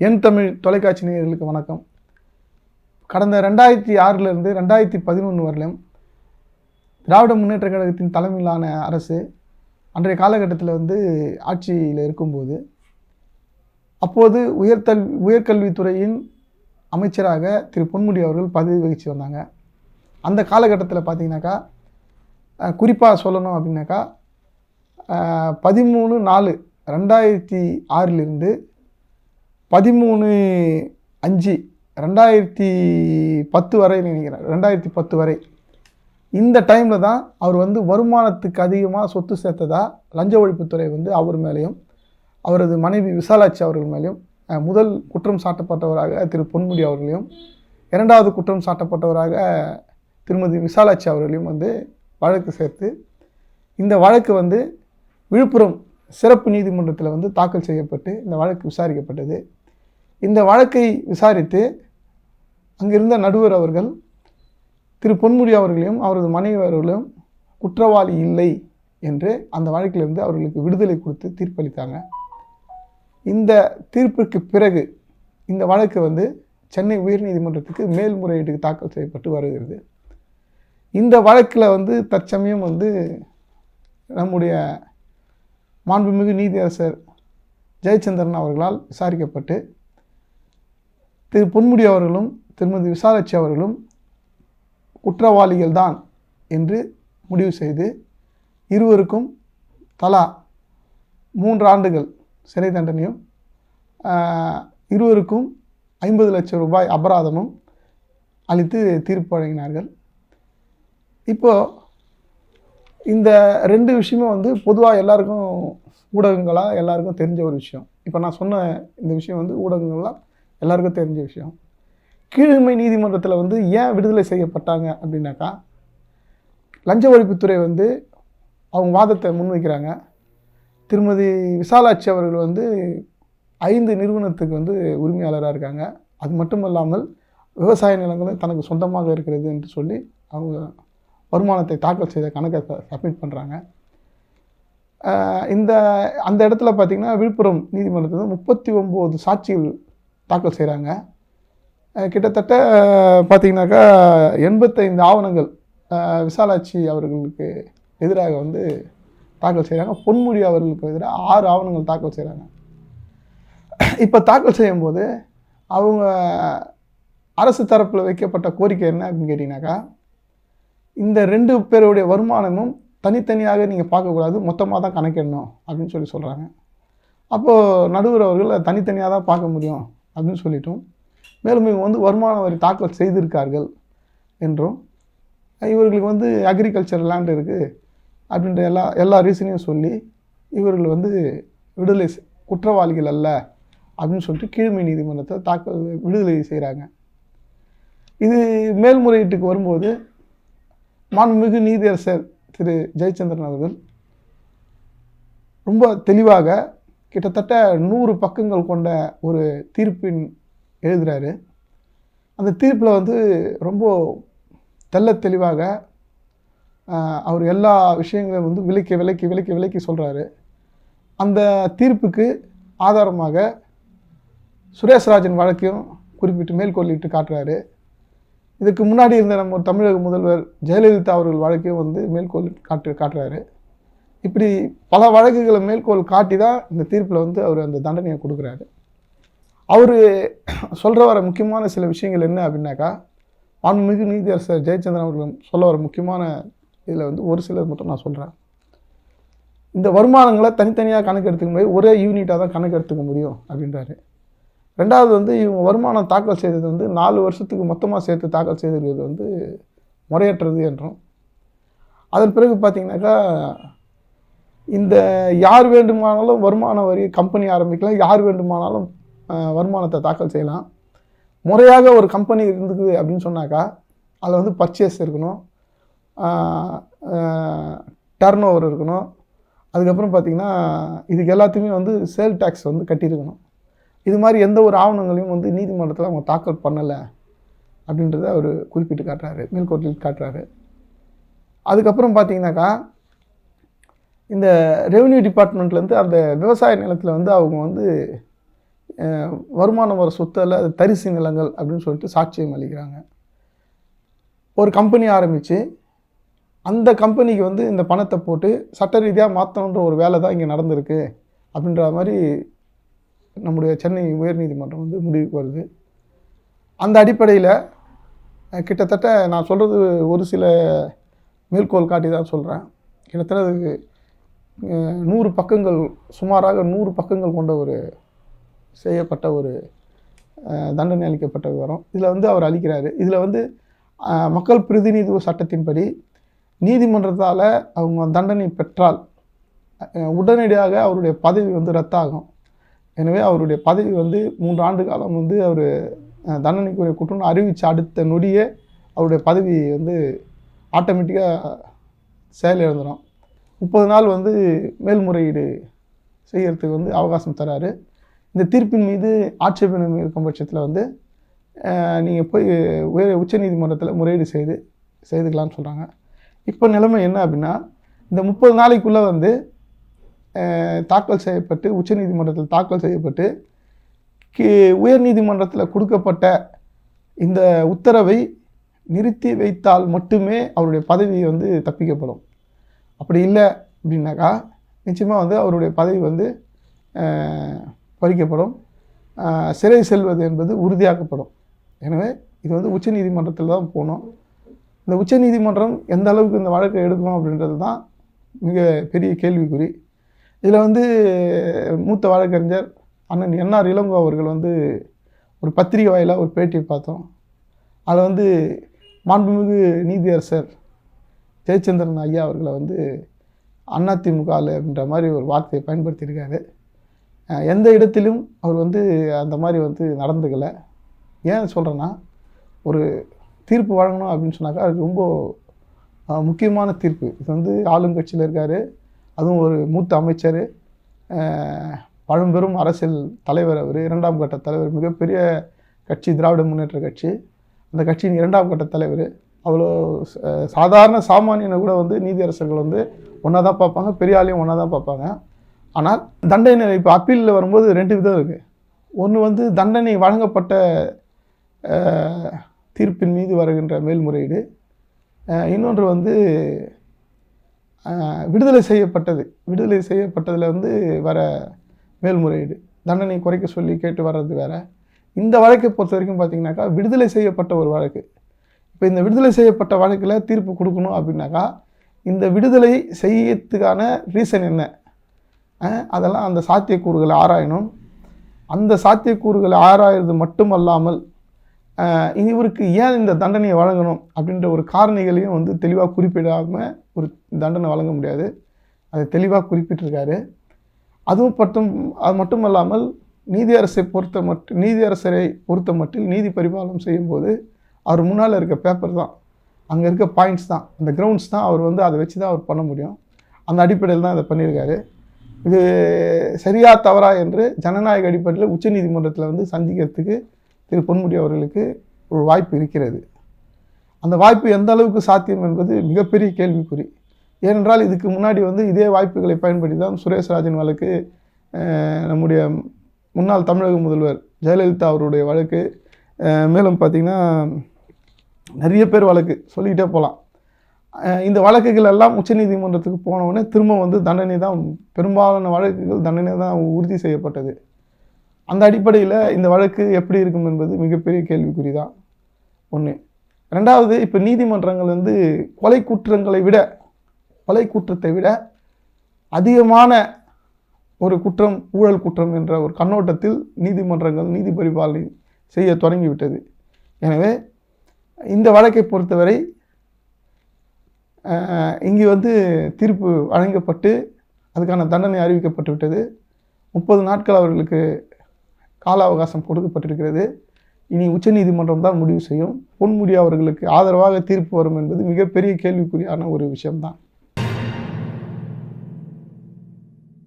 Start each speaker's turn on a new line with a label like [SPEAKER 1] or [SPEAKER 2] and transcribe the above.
[SPEAKER 1] என் தமிழ் தொலைக்காட்சி நேயர்களுக்கு வணக்கம். கடந்த ரெண்டாயிரத்தி ஆறிலிருந்து ரெண்டாயிரத்தி பதினொன்று வரலும் திராவிட முன்னேற்ற கழகத்தின் தலைமையிலான அரசு அன்றைய காலகட்டத்தில் வந்து ஆட்சியில் இருக்கும்போது அப்போது உயர்தல் உயர்கல்வித்துறையின் அமைச்சராக திரு பொன்முடி அவர்கள் பதவி வகித்து வந்தாங்க. அந்த காலகட்டத்தில் பார்த்தீங்கன்னாக்கா குறிப்பாக சொல்லணும் அப்படின்னாக்கா பதிமூணு நாலு ரெண்டாயிரத்தி ஆறிலிருந்து பதிமூணு அஞ்சு ரெண்டாயிரத்தி பத்து வரை நினைக்கிறேன் ரெண்டாயிரத்தி பத்து வரை. இந்த டைமில் தான் அவர் வந்து வருமானத்துக்கு அதிகமாக சொத்து சேர்த்ததா லஞ்ச ஒழிப்புத்துறை வந்து அவர் மேலேயும் அவரது மனைவி விசாலாட்சி அவர்கள் மேலேயும் முதல் குற்றம் சாட்டப்பட்டவராக திரு பொன்முடி அவர்களையும் இரண்டாவது குற்றம் சாட்டப்பட்டவராக திருமதி விசாலாட்சி அவர்களையும் வந்து வழக்கு சேர்த்து இந்த வழக்கு வந்து விழுப்புரம் சிறப்பு நீதிமன்றத்தில் வந்து தாக்கல் செய்யப்பட்டு இந்த வழக்கு விசாரிக்கப்பட்டது. இந்த வழக்கை விசாரித்து அங்கிருந்த நடுவர் அவர்கள் திரு பொன்முடி அவர்களையும் அவரது மனைவி அவர்களையும் குற்றவாளி இல்லை என்று அந்த வழக்கிலிருந்து அவர்களுக்கு விடுதலை கொடுத்து தீர்ப்பளித்தாங்க. இந்த தீர்ப்பிற்கு பிறகு இந்த வழக்கு வந்து சென்னை உயர்நீதிமன்றத்துக்கு மேல்முறையீட்டுக்கு தாக்கல் செய்யப்பட்டு வருகிறது. இந்த வழக்கில் வந்து தற்சமயம் வந்து நம்முடைய மாண்புமிகு நீதியரசர் ஜெயச்சந்திரன் அவர்களால் விசாரிக்கப்பட்டு திரு பொன்முடி அவர்களும் திருமதி விசாலாட்சி அவர்களும் குற்றவாளிகள் தான் என்று முடிவு செய்து இருவருக்கும் தலா மூன்று ஆண்டுகள் சிறை தண்டனையும் இருவருக்கும் ஐம்பது லட்சம் ரூபாய் அபராதமும் அளித்து தீர்ப்பு வழங்கினார்கள். இப்போ இந்த ரெண்டு விஷயமும் வந்து பொதுவாக எல்லாருக்கும் ஊடகங்களாக எல்லாருக்கும் தெரிஞ்ச ஒரு விஷயம். இப்போ நான் சொன்ன இந்த விஷயம் வந்து ஊடகங்களாக எல்லாருக்கும் தெரிஞ்ச விஷயம். கீழ்மை நீதிமன்றத்தில் வந்து ஏன் விடுதலை செய்யப்பட்டாங்க அப்படின்னாக்கா லஞ்ச ஒழிப்புத்துறை வந்து அவங்க வாதத்தை முன்வைக்கிறாங்க. திருமதி விசாலாட்சி அவர்கள் வந்து ஐந்து நிறுவனத்துக்கு வந்து உரிமையாளராக இருக்காங்க. அது மட்டும் இல்லாமல் விவசாய நிலங்களும் தனக்கு சொந்தமாக இருக்கிறது என்று சொல்லி அவங்க வருமானத்தை தாக்கல் செய்த கணக்கை சப்மிட் பண்ணுறாங்க இந்த அந்த இடத்துல பார்த்திங்கன்னா விழுப்புரம் நீதிமன்றத்தில் முப்பத்தி ஒம்பது சாட்சிகள் தாக்கல் செய்கிறாங்க கிட்டத்தட்ட பார்த்திங்கனாக்கா எண்பத்தைந்து ஆவணங்கள் விசாலாட்சி அவர்களுக்கு எதிராக வந்து தாக்கல் செய்கிறாங்க பொன்முடி அவர்களுக்கு எதிராக ஆறு ஆவணங்கள் தாக்கல் செய்கிறாங்க இப்போ தாக்கல் செய்யும்போது அவங்க அரசு தரப்பில் வைக்கப்பட்ட கோரிக்கை என்ன அப்படின்னு கேட்டிங்கனாக்கா இந்த ரெண்டு பேருடைய வருமானமும் தனித்தனியாக நீங்கள் பார்க்கக்கூடாது மொத்தமாக தான் கணக்கிடணும் அப்படின்னு சொல்லி சொல்கிறாங்க அப்போது நடுவர் அவர்கள் தனித்தனியாக தான் பார்க்க முடியும். அப்படின்னு சொல்லிட்டோம். மேலும் இவங்க வந்து வருமான வரி தாக்கல் செய்திருக்கார்கள் என்றும் இவர்களுக்கு வந்து அக்ரிகல்ச்சர் லேண்ட் இருக்குது அப்படின்ற எல்லா எல்லா ரீசனையும் சொல்லி இவர்கள் வந்து விடுதலை குற்றவாளிகள் அல்ல அப்படின்னு சொல்லிட்டு கீழ்மை நீதிமன்றத்தை தாக்கல் விடுதலை செய்கிறாங்க இது மேல்முறையீட்டுக்கு வரும்போது மாண்புமிகு நீதியரசர் திரு ஜெயச்சந்திரன் அவர்கள் ரொம்ப தெளிவாக கிட்டத்தட்ட நூறு பக்கங்கள் கொண்ட ஒரு தீர்ப்பின் எழுதுகிறாரு அந்த தீர்ப்பில் வந்து ரொம்ப தெல்ல தெளிவாக அவர் எல்லா விஷயங்களையும் வந்து விலைக்கு விலைக்கு விலைக்கு விலைக்கு சொல்கிறாரு அந்த தீர்ப்புக்கு ஆதாரமாக சுரேஷ்ராஜன் வழக்கையும் குறிப்பிட்டு மேற்கோளிட்டு காட்டுறாரு. இதுக்கு முன்னாடி இருந்த நம்ம தமிழக முதல்வர் ஜெயலலிதா அவர்கள் வழக்கையும் வந்து மேற்கோள் காட்டு காட்டுறாரு. இப்படி பல வழக்குகளை மேற்கோள் காட்டி தான் இந்த தீர்ப்பில் வந்து அவர் அந்த தண்டனையை கொடுக்குறாரு. அவர் சொல்கிற வர முக்கியமான சில விஷயங்கள் என்ன அப்படின்னாக்கா மாண்புமிகு நீதியரசர் ஜெயச்சந்திரன் அவர்கள் சொல்ல வர முக்கியமான இதில் வந்து ஒரு சிலர் மட்டும் நான் சொல்கிறேன் இந்த வருமானங்களை தனித்தனியாக கணக்கு எடுத்துக்க முடியாது ஒரே யூனிட்டாக தான் கணக்கு எடுத்துக்க முடியும் அப்படின்றாரு. ரெண்டாவது வந்து இவங்க வருமானம் தாக்கல் செய்தது வந்து நாலு வருஷத்துக்கு மொத்தமாக சேர்த்து தாக்கல் செய்திருக்கிறது வந்து முறையற்றது என்றும். அதன் பிறகு பார்த்தீங்கன்னாக்கா இந்த யார் வேண்டுமானாலும் வருமான வரி கம்பெனி ஆரம்பிக்கலாம் யார் வேண்டுமானாலும் வருமானத்தை தாக்கல் செய்யலாம். முறையாக ஒரு கம்பெனி இருந்துக்குது அப்படின்னு சொன்னாக்கா அதில் வந்து பர்ச்சேஸ் இருக்கணும். டர்ன் ஓவர் இருக்கணும். அதுக்கப்புறம் பார்த்திங்கன்னா இதுக்கு எல்லாத்தையுமே வந்து சேல் டேக்ஸ் வந்து கட்டியிருக்கணும். இது மாதிரி எந்த ஒரு ஆவணங்களையும் வந்து நீதிமன்றத்தில் அவங்க தாக்கல் பண்ணலை அப்படின்றத அவர் குறிப்பிட்டு காட்டுறாரு மேல்கோட்டில் காட்டுறாரு. அதுக்கப்புறம் பார்த்தீங்கன்னாக்கா இந்த ரெவன்யூ டிபார்ட்மெண்ட்லேருந்து அந்த விவசாய நிலத்தில் வந்து அவங்க வந்து வருமானம் வர சொத்து அல்ல அது தரிசு நிலங்கள் அப்படின்னு சொல்லிட்டு சாட்சியம் அளிக்கிறாங்க. ஒரு கம்பெனி ஆரம்பித்து அந்த கம்பெனிக்கு வந்து இந்த பணத்தை போட்டு சட்ட ரீதியாக மாற்றணுன்ற ஒரு வேலை தான் இங்கே நடந்திருக்கு அப்படின்ற மாதிரி நம்முடைய சென்னை உயர்நீதிமன்றம் வந்து முடிவுக்கு வருது. அந்த அடிப்படையில் கிட்டத்தட்ட நான் சொல்கிறது ஒரு சில மேற்கோள் காட்டி தான் சொல்கிறேன் கிட்டத்தட்ட நூறு பக்கங்கள் சுமாராக நூறு பக்கங்கள் கொண்ட ஒரு செய்யப்பட்ட ஒரு தண்டனை அளிக்கப்பட்ட விவரம். இதில் வந்து அவர் அளிக்கிறாரு. இதில் வந்து மக்கள் பிரதிநிதித்துவ சட்டத்தின்படி நீதிமன்றத்தால் அவங்க தண்டனை பெற்றால் உடனடியாக அவருடைய பதவி வந்து ரத்தாகும். எனவே அவருடைய பதவி வந்து மூன்று ஆண்டு காலம் வந்து அவர் தண்டனைக்குரிய குற்றம் அறிவித்த அடுத்த நொடியே அவருடைய பதவி வந்து ஆட்டோமேட்டிக்காக செயலிழந்துடும் முப்பது நாள் வந்து மேல்முறையீடு செய்கிறதுக்கு வந்து அவகாசம் தராரு. இந்த தீர்ப்பின் மீது ஆட்சேபணம் இருக்கும் பட்சத்தில் வந்து நீங்கள் போய் உயர் உச்சநீதிமன்றத்தில் முறையீடு செய்து செய்துக்கலாம்னு சொல்கிறாங்க இப்போ நிலைமை என்ன அப்படின்னா இந்த முப்பது நாளைக்குள்ளே வந்து தாக்கல் செய்யப்பட்டு உச்சநீதிமன்றத்தில் தாக்கல் செய்யப்பட்டு கி உயர்நீதிமன்றத்தில் கொடுக்கப்பட்ட இந்த உத்தரவை நிறுத்தி வைத்தால் மட்டுமே அவருடைய பதவி வந்து தப்பிக்கப்படும். அப்படி இல்லை அப்படின்னாக்கா நிச்சயமாக வந்து அவருடைய பதவி வந்து பறிக்கப்படும். சிறை செல்வது என்பது உறுதியாக்கப்படும். எனவே இது வந்து உச்சநீதிமன்றத்தில் தான் போகணும். இந்த உச்சநீதிமன்றம் எந்த அளவுக்கு இந்த வழக்கை எடுக்கும் அப்படின்றது தான் மிக பெரிய கேள்விக்குறி. இதில் வந்து மூத்த வழக்கறிஞர் அண்ணன் என்ஆர் இளங்கோ அவர்கள் வந்து ஒரு பத்திரிகை வாயிலாக ஒரு பேட்டியை பார்த்தோம். அதில் வந்து மாண்புமிகு நீதியரசர் ஜெயச்சந்திரன் ஐயா அவர்களை வந்து அதிமுக ஆளு அப்படின்ற மாதிரி ஒரு வார்த்தையை பயன்படுத்தியிருக்காரு. எந்த இடத்திலும் அவர் வந்து அந்த மாதிரி வந்து நடந்துக்கலை. ஏன் சொல்கிறேன்னா ஒரு தீர்ப்பு வழங்கணும் அப்படின்னு சொன்னாக்கா அது ரொம்ப முக்கியமான தீர்ப்பு. இது வந்து ஆளுங்கட்சியில் இருக்கார் அதுவும் ஒரு மூத்த அமைச்சர் பழம்பெரும் அரசியல் தலைவர் அவர் இரண்டாம் கட்ட தலைவர் மிகப்பெரிய கட்சி திராவிட முன்னேற்ற கட்சி. அந்த கட்சியின் இரண்டாம் கட்ட தலைவர் அவ்வளோ சாதாரண சாமானியனை கூட வந்து நீதியரசர்கள் வந்து ஒன்றா தான் பார்ப்பாங்க பெரிய ஆளையும் ஒன்றா தான் பார்ப்பாங்க. ஆனால் தண்டனை இப்போ அப்பீலில் வரும்போது ரெண்டு விதம் இருக்குது ஒன்று வந்து தண்டனை வழங்கப்பட்ட தீர்ப்பின் மீது வருகின்ற மேல்முறையீடு. இன்னொன்று வந்து விடுதலை செய்யப்பட்டது. விடுதலை செய்யப்பட்டதில் வந்து வர மேல்முறையீடு. தண்டனை குறைக்க சொல்லி கேட்டு வர்றது வேறு. இந்த வழக்கை பொறுத்த வரைக்கும் பார்த்தீங்கன்னாக்கா விடுதலை செய்யப்பட்ட ஒரு வழக்கு. இப்போ இந்த விடுதலை செய்யப்பட்ட வழக்கில் தீர்ப்பு கொடுக்கணும் அப்படின்னாக்கா இந்த விடுதலை செய்யறதுக்கான ரீசன் என்ன? அதெல்லாம் அந்த சாத்தியக்கூறுகளை ஆராயணும். அந்த சாத்தியக்கூறுகளை ஆராயிறது மட்டுமல்லாமல் இவருக்கு ஏன் இந்த தண்டனையை வழங்கணும் அப்படின்ற ஒரு காரணிகளையும் வந்து தெளிவாக குறிப்பிடாமல் ஒரு தண்டனை வழங்க முடியாது. அதை தெளிவாக குறிப்பிட்டிருக்காரு. அதுவும் மட்டும் அது மட்டுமல்லாமல் நீதியரசை பொறுத்த மட்டும் நீதியரசரை பொறுத்த மட்டில் நீதி பரிபாலனம் செய்யும்போது அவர் முன்னால் இருக்க பேப்பர் தான். அங்கே இருக்க பாயிண்ட்ஸ் தான். அந்த கிரவுண்ட்ஸ் தான் அவர் வந்து அதை வச்சு தான் அவர் பண்ண முடியும். அந்த அடிப்படையில் தான் இதை பண்ணியிருக்காரு. இது சரியா தவறா என்று ஜனநாயக அடிப்படையில் உச்சநீதிமன்றத்தில் வந்து சந்திக்கிறதுக்கு திரு பொன்முடி அவர்களுக்கு ஒரு வாய்ப்பு இருக்கிறது. அந்த வாய்ப்பு எந்த அளவுக்கு சாத்தியம் என்பது மிகப்பெரிய கேள்விக்குறி. ஏனென்றால் இதுக்கு முன்னாடி வந்து இதே வாய்ப்புகளை பயன்படுத்தி தான் சுரேஷ்ராஜன் வழக்கு நம்முடைய முன்னாள் தமிழக முதல்வர் ஜெயலலிதா அவருடைய வழக்கு மேலும் பார்த்திங்கன்னா நிறைய பேர் வழக்கு சொல்லிக்கிட்டே போகலாம். இந்த வழக்குகள் எல்லாம் உச்சநீதிமன்றத்துக்கு போனவுடனே திரும்ப வந்து தண்டனை தான் பெரும்பாலான வழக்குகள் தண்டனை தான் உறுதி செய்யப்பட்டது. அந்த அடிப்படையில் இந்த வழக்கு எப்படி இருக்கும் என்பது மிகப்பெரிய கேள்விக்குறி தான். ஒன்று ரெண்டாவது இப்போ நீதிமன்றங்கள் வந்து கொலை குற்றங்களை விட கொலை குற்றத்தை விட அதிகமான ஒரு குற்றம் ஊழல் குற்றம் என்ற ஒரு கண்ணோட்டத்தில் நீதிமன்றங்கள் நீதி பரிபாலனை செய்ய தொடங்கிவிட்டது. எனவே இந்த வழக்கை பொறுத்தவரை இங்கே இங்கு வந்து தீர்ப்பு வழங்கப்பட்டு அதுக்கான தண்டனை அறிவிக்கப்பட்டு விட்டது. முப்பது நாட்கள் அவர்களுக்கு கால அவகாசம் கொடுக்கப்பட்டிருக்கிறது. இனி உச்சநீதிமன்றம் தான் முடிவு செய்யும். பொன்முடி அவர்களுக்கு ஆதரவாக தீர்ப்பு வரும் என்பது மிகப்பெரிய கேள்விக்குறியான ஒரு விஷயம்தான்.